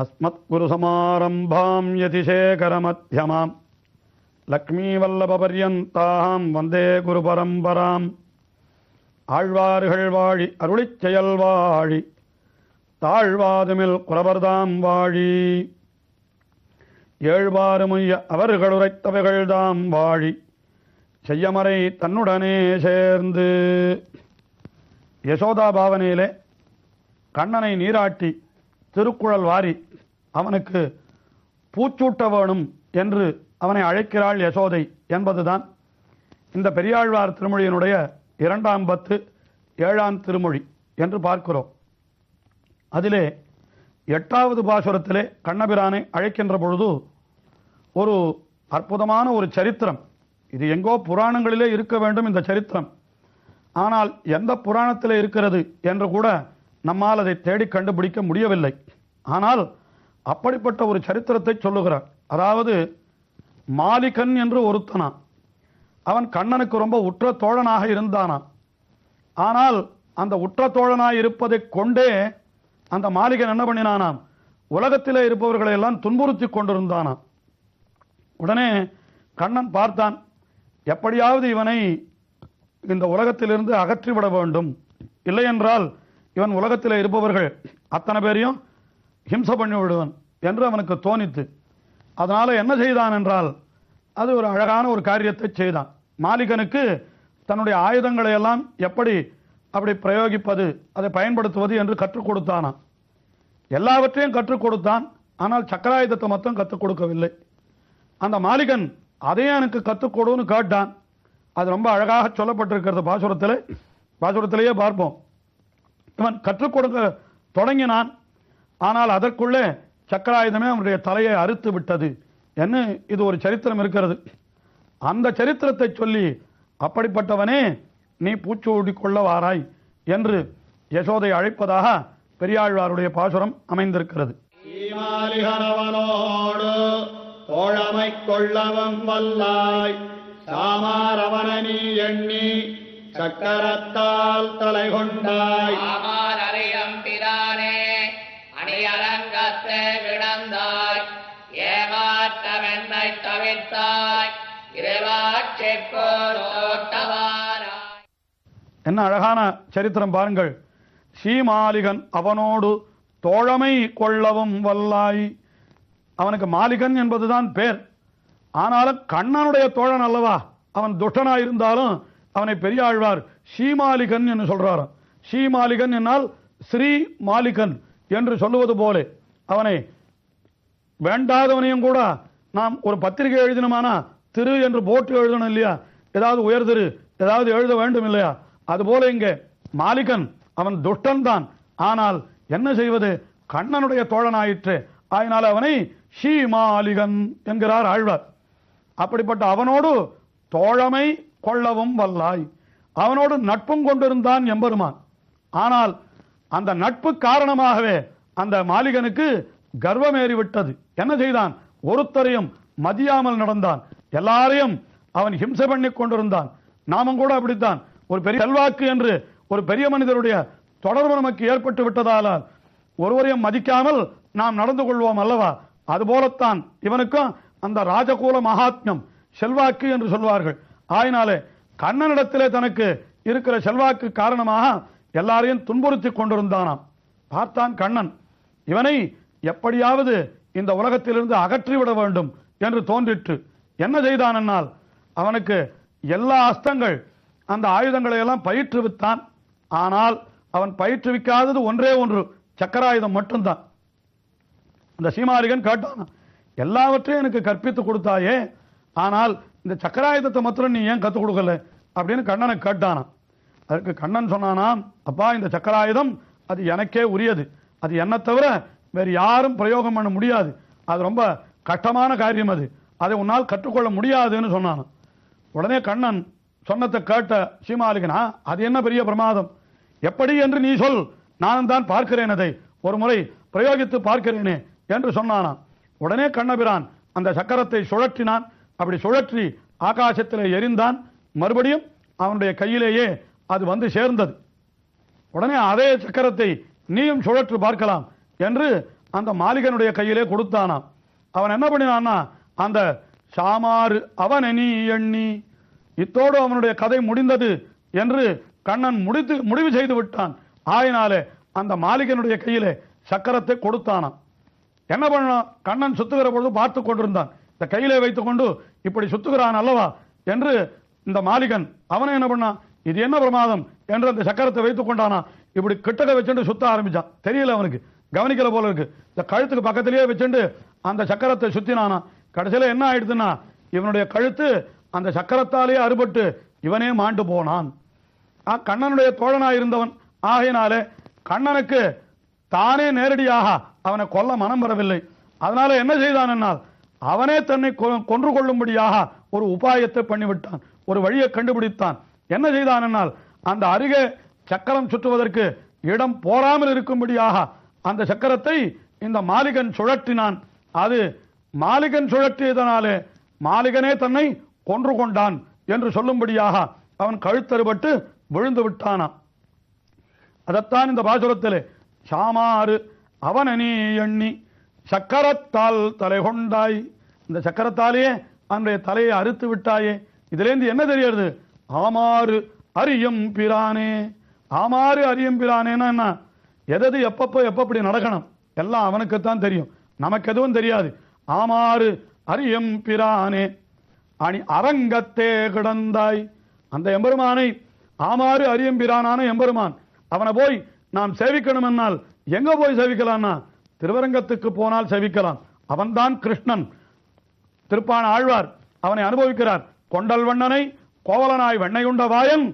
अस्मत्गुरुसमारम्भां यतिशेखरमध्यमाम् லக்ஷ்மீவல்லபபர்யந்தாம் வந்தே குருபரம்பராம் ஆழ்வார்கள் வாழி அருளிச் செயல் வாழி தாழ்வாதுமில் குறவர்தாம் வாழி ஏழ்வாறுமுய்ய அவர்கள் உரைத்தவைகள்தாம் வாழி செய்யமறை தன்னுடனே சேர்ந்து யசோதா பாவனையிலே கண்ணனை நீராட்டி திருக்குழல் வாரி அவனுக்கு பூச்சூட்ட வேணும் என்று அவனை அழைக்கிறாள் யசோதை என்பதுதான் இந்த பெரியாழ்வார் திருமொழியினுடைய இரண்டாம் பத்து ஏழாம் திருமொழி என்று பார்க்கிறோம். அதிலே எட்டாவது பாசுரத்திலே கண்ணபிரானை அழைக்கின்ற பொழுது ஒரு அற்புதமான ஒரு சரித்திரம். இது எங்கோ புராணங்களிலே இருக்க வேண்டும் இந்த சரித்திரம். ஆனால் எந்த புராணத்தில் இருக்கிறது என்று கூட நம்மால் அதை தேடி கண்டுபிடிக்க முடியவில்லை. ஆனால் அப்படிப்பட்ட ஒரு சரித்திரத்தை சொல்லுகிறார். அதாவது மாலிகன் என்று ஒருத்தனான் அவன் கண்ணனுக்கு ரொம்ப உற்ற தோழனாக இருந்தானா. ஆனால் அந்த உற்ற தோழனாக இருப்பதைக் கொண்டே அந்த மாலிகன் என்ன பண்ணினானாம்? உலகத்தில் இருப்பவர்களை எல்லாம் துன்புறுத்தி கொண்டிருந்தானாம். உடனே கண்ணன் பார்த்தான் எப்படியாவது இவனை இந்த உலகத்திலிருந்து அகற்றிவிட வேண்டும். இல்லை என்றால் இவன் உலகத்தில் இருப்பவர்கள் அத்தனை பேரையும் ஹிம்சை பண்ணி விடுவன் என்று அவனுக்கு தோணித்து அதனால் என்ன செய்தான் என்றால் அது ஒரு அழகான ஒரு காரியத்தை செய்தான். மாலிகனுக்கு தன்னுடைய ஆயுதங்களை எல்லாம் எப்படி அப்படி பிரயோகிப்பது அதை பயன்படுத்துவது என்று கற்றுக் கொடுத்தானான் எல்லாவற்றையும் கற்றுக் கொடுத்தான் ஆனால் சக்கராயுதத்தை மட்டும் கற்றுக் கொடுக்கவில்லை. அந்த மாலிகன் அதையும் எனக்கு கற்றுக் கொடுன்னு கேட்டான். அது ரொம்ப அழகாக சொல்லப்பட்டிருக்கிறது பாசுரத்தில். பாசுரத்திலேயே பார்ப்போம். இவன் கற்றுக் கொடுக்க தொடங்கினான். ஆனால் அதற்குள்ளே சக்கராயுதமே அவனுடைய தலையை அறுத்து விட்டது. என்ன? இது ஒரு சரித்திரம் இருக்கிறது. அந்த சரித்திரத்தை சொல்லி அப்படிப்பட்டவனே நீ பூச்சூடி கொள்ள வாராய் என்று யசோதை அழைப்பதாக பெரியாழ்வாருடைய பாசுரம் அமைந்திருக்கிறது. தோழமை கொள்ளவம் வல்லாய் சாமாரவன எண்ணி சக்கரத்தால் தலை கொண்டாய் அணியரங்கத்தே கிடந்தாய் ஏமாற்றமென்னை தவிர்த்தாய். என்ன அழகான சரித்திரம் பாருங்கள். ஸ்ரீமாலிகன் அவனோடு தோழமை கொள்ளவும் வல்லாய். அவனுக்கு மாலிகன் என்பதுதான் பேர். ஆனாலும் கண்ணனுடைய தோழன் அல்லவா? அவன் துஷ்டனாயிருந்தாலும் அவனை பெரியாழ்வார் ஸ்ரீமாலிகன் என்று சொல்றாராம். ஸ்ரீமாலிகன் என்னால் ஸ்ரீ மாலிகன் என்று சொல்லுவது போல. அவனை வேண்டாதவனையும் கூட நாம் ஒரு பத்திரிகை எழுதினோமானா திரு என்று போட்டு எழுதணும் இல்லையா? ஏதாவது உயர் திரு ஏதாவது எழுத வேண்டும் இல்லையா? அதுபோல இங்கே மாலிகன் அவன் துஷ்டன் தான் ஆனால் என்ன செய்வது? கண்ணனுடைய தோழனாயிற்று. ஆயினால் அவனை ஷீ மாலிகன் என்கிறார் ஆழ்வார். அப்படிப்பட்ட அவனோடு தோழமை கொள்ளவும் வல்லாய். அவனோடு நட்பும் கொண்டிருந்தான் எம்பெருமான். ஆனால் அந்த நட்பு காரணமாகவே அந்த மாலிகனுக்கு கர்வமேறி விட்டது என்ன செய்தான்? ஒருத்தரையும் மதியாமல் நடந்தான். எல்லாரையும் அவன் ஹிம்சை பண்ணி கொண்டிருந்தான். நாமும் கூட அப்படித்தான். ஒரு பெரிய செல்வாக்கு என்று ஒரு பெரிய மனிதருடைய தொடர்பு நமக்கு ஏற்பட்டு விட்டதால் ஒருவரையும் மதிக்காமல் நாம் நடந்து கொள்வோம் அல்லவா? அதுபோலத்தான் இவனுக்கும் அந்த ராஜகூல மகாத்மியம் செல்வாக்கு என்று சொல்வார்கள். ஆயினாலே கண்ணனிடத்திலே தனக்கு இருக்கிற செல்வாக்கு காரணமாக எல்லாரையும் துன்புறுத்தி கொண்டிருந்தானாம். பார்த்தான் கண்ணன் இவனை எப்படியாவது இந்த உலகத்திலிருந்து அகற்றிவிட வேண்டும் என்று தோன்றிற்று. என்ன செய்தான் என்னால்? அவனுக்கு எல்லா அஸ்தங்கள் அந்த ஆயுதங்களை எல்லாம் பயிற்றுவித்தான். ஆனால் அவன் பயிற்றுவிக்காதது ஒன்றே ஒன்று சக்கராயுதம் மட்டும்தான். இந்த சீமாரிகன் கேட்டான் எல்லாவற்றையும் எனக்கு கற்பித்து கொடுத்தாயே ஆனால் இந்த சக்கராயுதத்தை மாத்திரம் நீ ஏன் கற்றுக் கொடுக்கல? அப்படின்னு கண்ணனை கேட்டானான் அதற்கு கண்ணன் சொன்னானாம் அப்பா இந்த சக்கராயுதம் அது எனக்கே உரியது. அது என்ன தவிர வேறு யாரும் பிரயோகம் பண்ண முடியாது. அது ரொம்ப கஷ்டமான காரியம் அது. அதை உன்னால் கற்றுக்கொள்ள முடியாதுன்னு சொன்னான் உடனே கண்ணன் சொன்னதை கேட்ட சீமாலிகனா அது என்ன பெரிய பிரமாதம்? எப்படி என்று நீ சொல். நான் தான் பார்க்கிறேன் அதை. ஒரு முறை பிரயோகித்து பார்க்கிறேனே என்று சொன்னானாம். உடனே கண்ணபிரான் அந்த சக்கரத்தை சுழற்றினான். அப்படி சுழற்றி ஆகாசத்தில் எரிந்தான். மறுபடியும் அவனுடைய கையிலேயே அது வந்து சேர்ந்தது. உடனே அதே சக்கரத்தை நீயும் சுழற்று பார்க்கலாம் என்று அந்த மாளிகனுடைய கையிலே கொடுத்தானாம். அவன் என்ன பண்ணினான்னா அந்த சாமாறு அவன் எண்ணி எண்ணி இத்தோடு அவனுடைய கதை முடிந்தது என்று கண்ணன் முடித்து முடிவு செய்து விட்டான். ஆயினாலே அந்த மாளிகனுடைய கையிலே சக்கரத்தை கொடுத்தானாம். என்ன பண்ணான் கண்ணன் சுத்துகிற பொழுது பார்த்து கொண்டிருந்தான். இந்த கையிலே வைத்துக்கொண்டு இப்படி சுத்துகிறான் அல்லவா என்று இந்த மாளிகன் அவனை என்ன பண்ணான் இது என்ன பிரமாதம் என்று அந்த சக்கரத்தை வைத்துக் கொண்டானா? இப்படி கிட்டக்க வச்சுட்டு சுத்த ஆரம்பிச்சான். தெரியல அவனுக்கு. கவனிக்கல போல இருக்கு. இந்த கழுத்துக்கு பக்கத்திலேயே வச்சுட்டு அந்த சக்கரத்தை சுத்தினானா? கடைசியில் என்ன ஆயிடுதுன்னா இவனுடைய கழுத்து அந்த சக்கரத்தாலேயே அறுபட்டு இவனே மாண்டு போனான். ஆ, கண்ணனுடைய தோழனாக இருந்தவன். ஆகையினாலே கண்ணனுக்கு தானே நேரடியாக அவனை கொல்ல மனம் வரவில்லை. அதனால என்ன செய்தான் என்னால்? அவனே தன்னை கொன்று கொள்ளும்படியாக ஒரு உபாயத்தை பண்ணிவிட்டான். ஒரு வழியை கண்டுபிடித்தான். என்ன செய்தான் என்னால் அந்த அருகே சக்கரம் சுற்றுவதற்கு இடம் போராமல் இருக்கும்படியாக அந்த சக்கரத்தை இந்த மாலிகன் சுழற்றினான். அது மாலிகன் சுழற்றியதனாலே மாலிகனே தன்னை கொன்று கொண்டான் என்று சொல்லும்படியாக அவன் கழுத்தறுபட்டு விழுந்து விட்டானாம். அதைத்தான் இந்த பாசுரத்திலே சாமாறு அவனனி எண்ணி சக்கரத்தால் தலை கொண்டாய். இந்த சக்கரத்தாலேயே அவனுடைய தலையை அறுத்து விட்டாயே. இதுலேருந்து என்ன தெரியறது ஆமாறு அரியம் பிரானே. ஆமாறு அரியம் பிரானேன்னா என்ன? எதது எப்பப்போ எப்படி நடக்கணும்? எல்லாம் அவனுக்குத்தான் தெரியும். நமக்கு எதுவும் தெரியாது. ஆமாறு அரியம் பிரானே. அணி அரங்கத்தே கிடந்தாய். அந்த எம்பெருமானை ஆமாறு அரியம்பிரானான எம்பெருமான் அவனை போய் நாம் சேவிக்கணும் என்னால் எங்க போய் சேவிக்கலாம்னா திருவரங்கத்துக்கு போனால் சேவிக்கலாம். அவன்தான் கிருஷ்ணன். திருப்பான ஆழ்வார் அவனை அனுபவிக்கிறார். கொண்டல் வண்ணனை கோவலனாய் வெண்ணையுண்ட வாயன்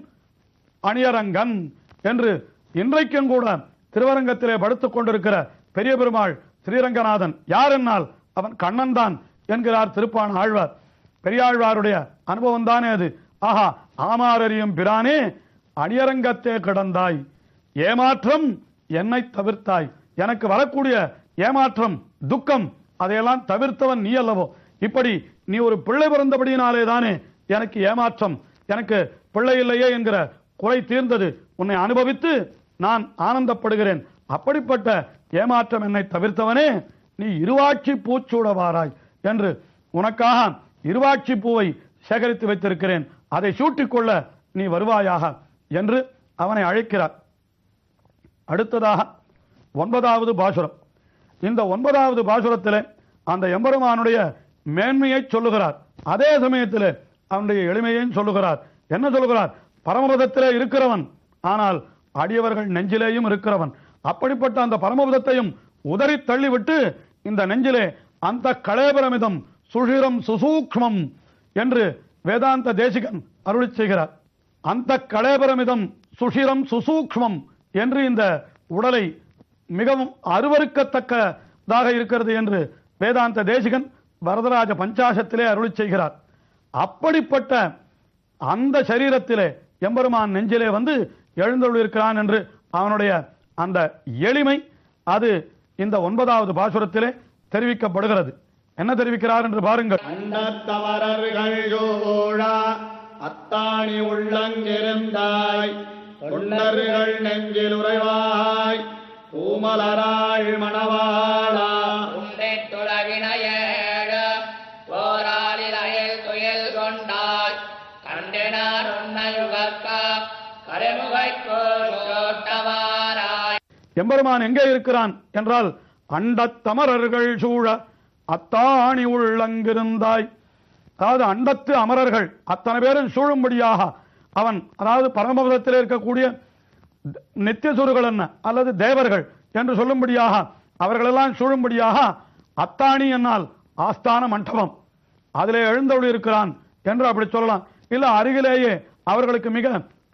அணியரங்கன் என்று இன்றைக்கும் கூட திருவரங்கத்திலே படுத்துக் கொண்டிருக்கிற பெரிய பெருமாள் ஸ்ரீரங்கநாதன் யார் என்னால்? அவன் கண்ணன் தான் என்கிறார் திருப்பான் ஆழ்வார். பெரியாழ்வாருடைய அனுபவம் தானே அது. ஆஹா ஆமாரறியும் பிரானே அணியரங்கத்தே கிடந்தாய். ஏமாற்றம் என்னை தவிர்த்தாய். எனக்கு வரக்கூடிய ஏமாற்றம் துக்கம் அதையெல்லாம் தவிர்த்தவன் நீ அல்லவோ இப்படி நீ ஒரு பிள்ளை பிறந்தபடியினாலே தானே எனக்கு ஏமாற்றம் எனக்கு பிள்ளை இல்லையே என்கிற குறை தீர்ந்தது. உன்னை அனுபவித்து நான் ஆனந்தப்படுகிறேன். அப்படிப்பட்ட ஏமாற்றம் என்னை தவிர்த்தவனே நீ இருவாட்சி பூச்சூடவாராய் என்று உனக்காக இருவாட்சி பூவை சேகரித்து வைத்திருக்கிறேன். அதை சூட்டிக்கொள்ள நீ வருவாயாக என்று அவனை அழைக்கிறார். அடுத்ததாக ஒன்பதாவது பாசுரம். இந்த ஒன்பதாவது பாசுரத்தில் அந்த எம்பெருமானுடைய மேன்மையை சொல்லுகிறார். அதே சமயத்தில் அவனுடைய எளிமையையும் சொல்லுகிறார். என்ன சொல்லுகிறார்? பரமபதத்திலே இருக்கிறவன். ஆனால் அடியவர்கள் நெஞ்சிலேயும் இருக்கிறவன். அப்படிப்பட்ட அந்த பரமபதத்தையும் உதறி தள்ளிவிட்டு இந்த நெஞ்சிலே அந்த கலேபரமிதம் சுஷிரம் சுசூக்மம் என்று வேதாந்த தேசிகன் அருளிச் செய்கிறார். அந்த கலேபரமிதம் சுஷிரம் சுசூக்மம் என்று இந்த உடலை மிகவும் அருவருக்கத்தக்கதாக இருக்கிறது என்று வேதாந்த தேசிகன் வரதராஜ பஞ்சாசத்திலே அருளிச் செய்கிறார். அப்படிப்பட்ட அந்த சரீரத்திலே எம்பெருமான் நெஞ்சிலே வந்து எழுந்தொள்ளிருக்கிறான் என்று அவனுடைய அந்த எளிமை அது இந்த ஒன்பதாவது பாசுரத்திலே தெரிவிக்கப்படுகிறது. என்ன தெரிவிக்கிறார் என்று பாருங்கள். அத்தாணி உள்ளங்கிருந்தாய் தொண்டர்கள் நெஞ்சில் உறைவாய் பூமலராள் மணவாளா. எம்பெருமான் எங்கே இருக்கிறான் என்றால் அண்டத்தமரர்கள் சூழ அத்தாணி உள்ளங்கிருந்தாய். அதாவது அண்டத்து அமரர்கள் அத்தனை பேரும் சூழும்படியாக அவன் அதாவது பரமபதத்தில் இருக்கக்கூடிய நித்தியசுருகள் என்ன அல்லது தேவர்கள் என்று சொல்லும்படியாக அவர்களெல்லாம் சூழும்படியாக அத்தாணி என்னால் ஆஸ்தான மண்டபம் அதிலே எழுந்தவள் இருக்கிறான் என்று அப்படி சொல்லலாம். இல்ல அருகிலேயே. அவர்களுக்கு மிக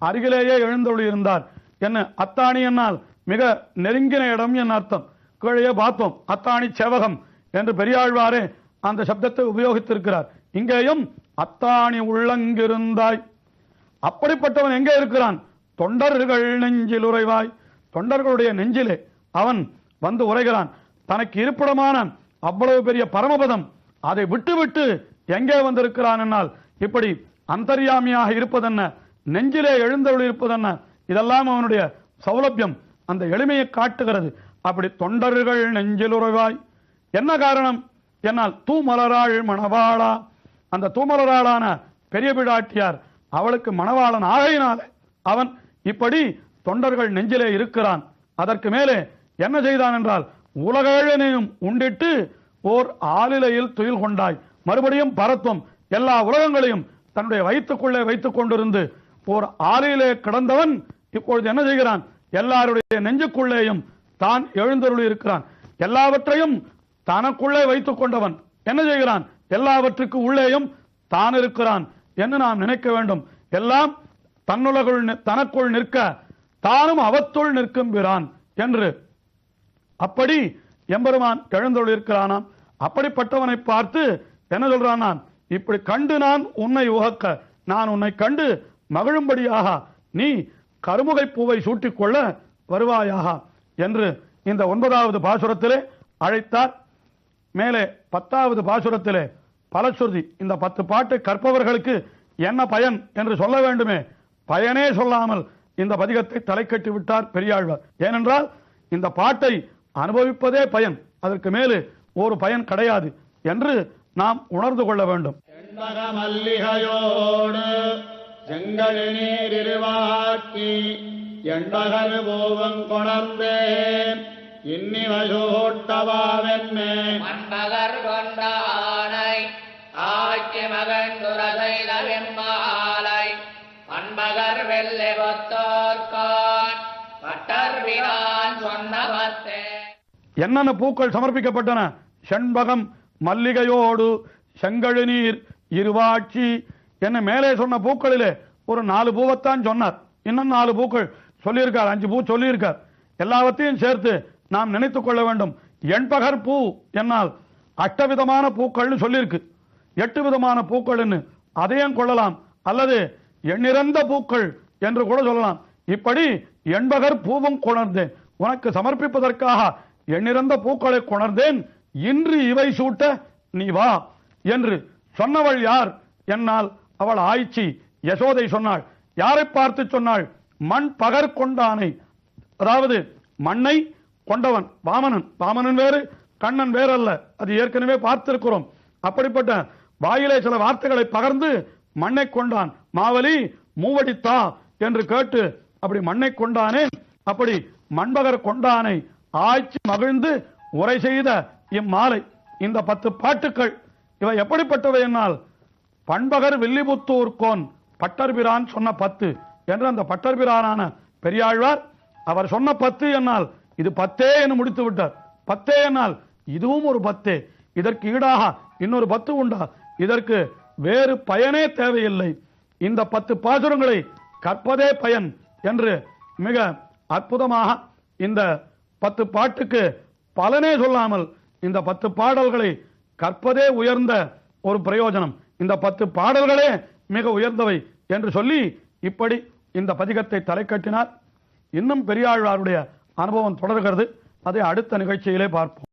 அருகிலேயே எழுந்தொழி இருந்தார். என்ன அத்தாணி என்னால் மிக நெருங்கின இடம் என் அர்த்தம். கீழே பார்த்தோம் அத்தாணி செவகம் என்று பெரியாழ்வாரே அந்த சப்தத்தை உபயோகித்திருக்கிறார். இங்கேயும் அத்தாணி உள்ளங்கிருந்தாய். அப்படிப்பட்டவன் எங்கே இருக்கிறான்? தொண்டர்கள் நெஞ்சில் உறைவாய். தொண்டர்களுடைய நெஞ்சிலே அவன் வந்து உரைகிறான் தனக்கு இருப்பிடமான அவ்வளவு பெரிய பரமபதம் அதை விட்டுவிட்டு எங்கே வந்திருக்கிறான் என்னால்? இப்படி அந்தர்யாமியாக இருப்பதென்ன? நெஞ்சிலே எழுந்தருள் இருப்பதென்ன? இதெல்லாம் அவனுடைய சௌலபியம். அந்த எளிமையை காட்டுகிறது. அப்படி தொண்டர்கள் நெஞ்சில் உறவாய். என்ன காரணம்? என்னால் தூமலராள் மணவாளா. அந்த தூமலராளான பெரிய பிடாட்டியார் அவளுக்கு மணவாளன் ஆகையினாலே அவன் இப்படி தொண்டர்கள் நெஞ்சிலே இருக்கிறான். அதற்கு மேலே என்ன செய்தான் என்றால் உலகழனையும் உண்டிட்டு ஓர் ஆளிலையில் துயில் கொண்டாய். மறுபடியும் பரத்துவம். எல்லா உலகங்களையும் தன்னுடைய வயிற்றுக்குள்ளே வைத்துக் கொண்டிருந்து ஓர் ஆலையிலே கிடந்தவன் இப்பொழுது என்ன செய்கிறான்? எல்லாருடைய நெஞ்சுக்குள்ளேயும் தான் எழுந்தருளி இருக்கிறான். எல்லாவற்றையும் தனக்குள்ளே வைத்துக் கொண்டவன் என்ன செய்கிறான்? எல்லாவற்றுக்கு உள்ளேயும் தான் இருக்கிறான் என்று நாம் நினைக்க வேண்டும். எல்லாம் தன்னுலகுள் தனக்குள் நிற்க தானும் அவத்துள் நிற்கும்பிறான் என்று. அப்படி எம்பெருமான் எழுந்தருள் இருக்கிறானாம் அப்படிப்பட்டவனை பார்த்து என்ன சொல்றானாம்? இப்படி கண்டு நான் உன்னை உகக்க நான் உன்னை கண்டு மகிழும்படியாக நீ கருமுகை பூவை சூட்டிக்கொள்ள வருவாயாக என்று இந்த ஒன்பதாவது பாசுரத்திலே அழைத்தார். மேலே பத்தாவது பாசுரத்திலே பலசுருதி இந்த பத்து பாட்டு கற்பவர்களுக்கு என்ன பயன் என்று சொல்ல வேண்டுமே? பயனே சொல்லாமல் இந்த பதிகத்தை தலை கட்டி விட்டார் பெரியாழ்வார். ஏனென்றால் இந்த பாட்டை அனுபவிப்பதே பயன் அதற்கு மேலே ஒரு பயன் கிடையாது என்று நாம் உணர்ந்து கொள்ள வேண்டும். செண்பக மல்லிகையோடு செங்கழு நீர் இருவாக்கி எண்பகரு பூவம் கொணர்ந்தேன் இன்னிவசூட்டவாவென்னே. மண்பகர் கொண்ட ஆனை ஆட்சி மகன் துரசைல வெம்பாலை பண்பகர் வெள்ளை பொத்தோர்கான் பட்டர் விரான் சொன்ன பத்தே என்னென்ன பூக்கள் சமர்ப்பிக்கப்பட்டன? செண்பகம் மல்லிகையோடு செங்கழுநீர் இருவாட்சி. என்ன மேலே சொன்ன பூக்களிலே ஒரு நாலு பூவைத்தான் சொன்னார். இன்னும் நாலு பூக்கள் சொல்லியிருக்கார் அஞ்சு பூ சொல்லியிருக்கார். எல்லாவற்றையும் சேர்த்து நாம் நினைத்துக் கொள்ள வேண்டும். எண்பகர் பூ என்னால் அஷ்டவிதமான பூக்கள்னு சொல்லியிருக்கு. எட்டு விதமான பூக்கள்னு அதையும் கொள்ளலாம். அல்லது எண்ணிறந்த பூக்கள் என்று கூட சொல்லலாம். இப்படி எண்பகர் பூவும் கொணர்ந்தேன். உனக்கு சமர்ப்பிப்பதற்காக எண்ணிறந்த பூக்களை கொணர்ந்தேன். இன்று இவை சூட்ட நீ வா என்று சொன்னவள் யார்? என்னால் அவள் ஆய்ச்சி. யசோதை சொன்னாள் யாரை பார்த்து சொன்னாள்? மண் பகர் கொண்டானை. அதாவது மண்ணை கொண்டவன் வாமனன். வாமனன் வேறு கண்ணன் வேறல்ல. அது ஏற்கனவே பார்த்திருக்கிறோம். அப்படிப்பட்ட வாயிலே சில வார்த்தைகளை பகர்ந்து மண்ணை கொண்டான். மாவலி மூவடித்தா என்று கேட்டு அப்படி மண்ணை கொண்டானே? அப்படி மண்பகர் கொண்டானை ஆய்ச்சி மகிழ்ந்து உரை செய்த இம்மாலை. இந்த பத்து பாட்டுக்கள் இவை எப்படிப்பட்டவை என்னால்? பண்பகர் வில்லிபுத்தூர்கோன் பட்டர்பிரான் சொன்ன பத்து என்று அந்த பட்டர்பிரானான பெரியாழ்வார் அவர் சொன்ன பத்து என்னால் இது பத்தே என்று முடித்து விட்டார். பத்தே என்னால் இதுவும் ஒரு பத்தே. இதற்கு ஈடாக இன்னொரு பத்து உண்டா? இதற்கு வேறு பயனே தேவையில்லை. இந்த பத்து பாசுரங்களை கற்பதே பயன் என்று மிக அற்புதமாக இந்த பத்து பாட்டுக்கு பலனே சொல்லாமல் இந்த பத்து பாடல்களை கற்பதே உயர்ந்த ஒரு பிரயோஜனம். இந்த பத்து பாடல்களே மிக உயர்ந்தவை என்று சொல்லி இப்படி இந்த பதிகத்தை தலை கட்டினார் இன்னும் பெரியாழ்வாருடைய அனுபவம் தொடர்கிறது. அதை அடுத்த நிகழ்ச்சியிலே பார்ப்போம்.